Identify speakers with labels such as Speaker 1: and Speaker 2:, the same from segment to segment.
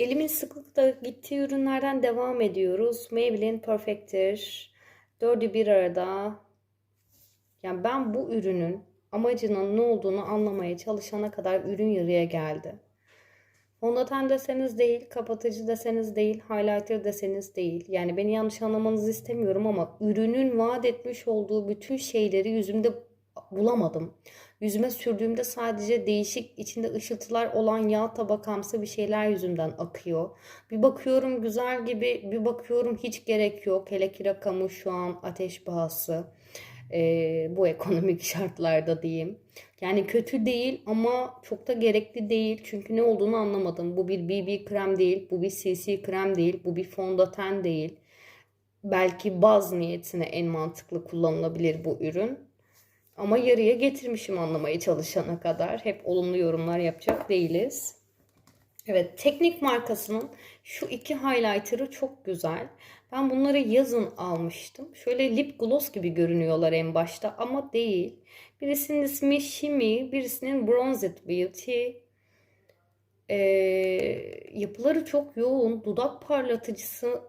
Speaker 1: Elimin sıklıkla gittiği ürünlerden devam ediyoruz. Maybelline Perfector. Dördü bir arada. Yani ben bu ürünün amacının ne olduğunu anlamaya çalışana kadar ürün yarıya geldi. Fondöten deseniz değil, kapatıcı deseniz değil, highlighter deseniz değil. Yani beni yanlış anlamanızı istemiyorum ama ürünün vaat etmiş olduğu bütün şeyleri yüzümde bulamadım. Yüzüme sürdüğümde sadece değişik içinde ışıltılar olan yağ tabakamsı bir şeyler yüzümden akıyor. Bir bakıyorum güzel gibi, bir bakıyorum hiç gerek yok. Hele ki rakamı şu an ateş pahası. Ee, bu ekonomik şartlarda diyeyim. Yani kötü değil ama çok da gerekli değil. Çünkü ne olduğunu anlamadım. Bu bir BB krem değil, bu bir CC krem değil, bu bir fondöten değil. Belki baz niyetine en mantıklı kullanılabilir bu ürün. Ama yarıya getirmişim anlamaya çalışana kadar. Hep olumlu yorumlar yapacak değiliz. Evet, Teknik markasının şu iki highlighter'ı çok güzel. Ben bunları yazın almıştım. Şöyle lip gloss gibi görünüyorlar en başta ama değil. Birisinin ismi Shimmy, birisinin Bronzed Beauty. Ee, yapıları çok yoğun, dudak parlatıcısı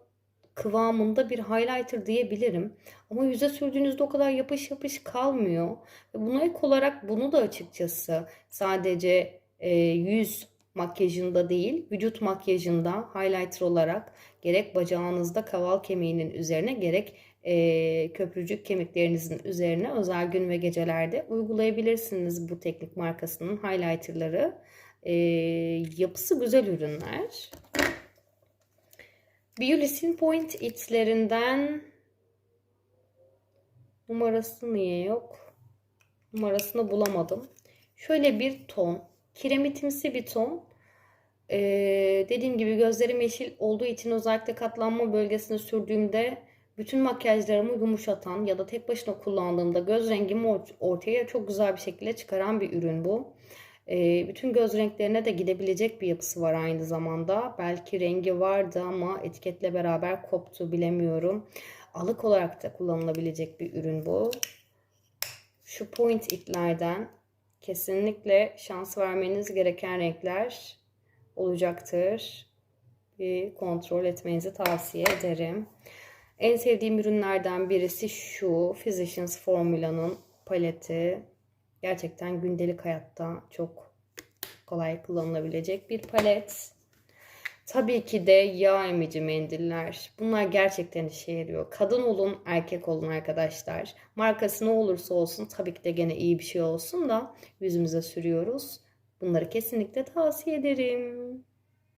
Speaker 1: kıvamında bir highlighter diyebilirim. Ama yüze sürdüğünüzde o kadar yapış yapış kalmıyor. Buna ek olarak bunu da açıkçası sadece e, yüz makyajında değil, vücut makyajında highlighter olarak gerek bacağınızda kaval kemiğinin üzerine gerek e, köprücük kemiklerinizin üzerine özel gün ve gecelerde uygulayabilirsiniz bu teknik markasının highlighterları. E, yapısı güzel ürünler. Biolis'in Point It'lerinden numarası niye yok? Numarasını bulamadım. Şöyle bir ton. Kiremitimsi bir ton. Ee, dediğim gibi gözlerim yeşil olduğu için özellikle katlanma bölgesine sürdüğümde bütün makyajlarımı yumuşatan ya da tek başına kullandığımda göz rengimi ortaya çok güzel bir şekilde çıkaran bir ürün bu. Bütün göz renklerine de gidebilecek bir yapısı var aynı zamanda. Belki rengi vardı ama etiketle beraber koptu bilemiyorum. Alık olarak da kullanılabilecek bir ürün bu. Şu point iplerden kesinlikle şans vermeniz gereken renkler olacaktır. Bir kontrol etmenizi tavsiye ederim. En sevdiğim ürünlerden birisi şu Physicians Formula'nın paleti. Gerçekten gündelik hayatta çok kolay kullanılabilecek bir palet. Tabii ki de yağ emici mendiller. Bunlar gerçekten işe yarıyor. Kadın olun, erkek olun arkadaşlar. Markası ne olursa olsun tabii ki de gene iyi bir şey olsun da yüzümüze sürüyoruz. Bunları kesinlikle tavsiye ederim.